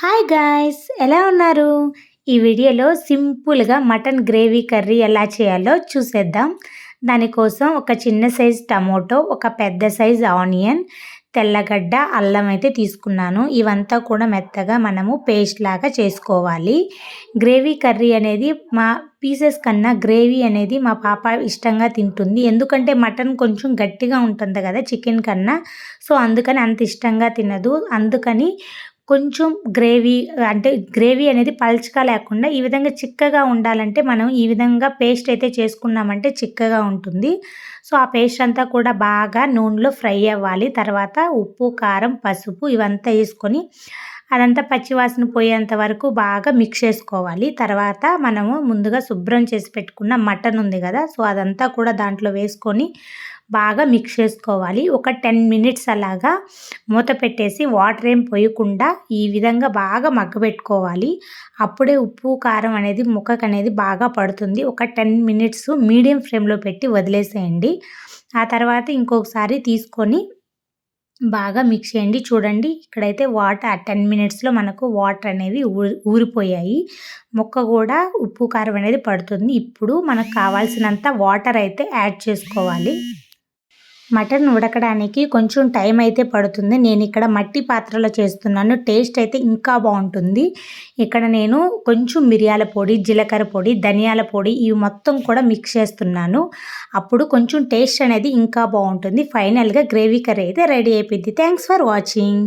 Hi guys ఎలా ఉన్నారు? ఈ వీడియోలో సింపుల్గా మటన్ గ్రేవీ కర్రీ ఎలా చేయాలో చూసేద్దాం. దానికోసం ఒక చిన్న సైజ్ టమోటో ఒక పెద్ద సైజ్ ఆనియన్ తెల్లగడ్డ అల్లం అయితే తీసుకున్నాను. ఇవంతా కూడా మెత్తగా మనము పేస్ట్ లాగా చేసుకోవాలి. గ్రేవీ కర్రీ అనేది మా పీసెస్ కన్నా గ్రేవీ అనేది మా పాప ఇష్టంగా తింటుంది. ఎందుకంటే మటన్ కొంచెం గట్టిగా ఉంటుంది కదా చికెన్ కన్నా. సో అందుకని అంత ఇష్టంగా తినదు. అందుకని కొంచెం గ్రేవీ అంటే గ్రేవీ అనేది పల్చగా లేకుండా ఈ విధంగా చిక్కగా ఉండాలంటే మనం ఈ విధంగా పేస్ట్ అయితే చేసుకున్నామంటే చిక్కగా ఉంటుంది. సో ఆ పేస్ట్ అంతా కూడా బాగా నూనెలో ఫ్రై అవ్వాలి. తర్వాత ఉప్పు కారం పసుపు ఇవంతా వేసుకొని అదంతా పచ్చివాసన పోయేంత వరకు బాగా మిక్స్ చేసుకోవాలి. తర్వాత మనము ముందుగా శుభ్రం చేసి పెట్టుకున్న మటన్ ఉంది కదా సో అదంతా కూడా దాంట్లో వేసుకొని బాగా మిక్స్ చేసుకోవాలి. ఒక టెన్ మినిట్స్ అలాగా మూత పెట్టేసి వాటర్ ఏం పోయకుండా ఈ విధంగా బాగా మగ్గబెట్టుకోవాలి అప్పుడే ఉప్పు కారం అనేది ముక్కకు అనేది బాగా పడుతుంది. ఒక టెన్ మినిట్స్ మీడియం ఫ్లేమ్లో పెట్టి వదిలేసేయండి. ఆ తర్వాత ఇంకొకసారి తీసుకొని బాగా మిక్స్ చేయండి. చూడండి ఇక్కడైతే వాటర్ టెన్ మినిట్స్లో మనకు వాటర్ అనేవి ఊరిపోయాయి. ముక్క కూడా ఉప్పు కారం అనేది పడుతుంది. ఇప్పుడు మనకు కావాల్సినంత వాటర్ అయితే యాడ్ చేసుకోవాలి. మటన్ ఉడకడానికి కొంచెం టైం అయితే పడుతుంది. నేను ఇక్కడ మట్టి పాత్రలో చేస్తున్నాను. టేస్ట్ అయితే ఇంకా బాగుంటుంది. ఇక్కడ నేను కొంచెం మిరియాల పొడి జీలకర్ర పొడి ధనియాల పొడి ఇవి మొత్తం కూడా మిక్స్ చేస్తున్నాను. అప్పుడు కొంచెం టేస్ట్ అనేది ఇంకా బాగుంటుంది. ఫైనల్గా గ్రేవీ కర్రీ అయితే రెడీ అయిపోయింది. Thanks for watching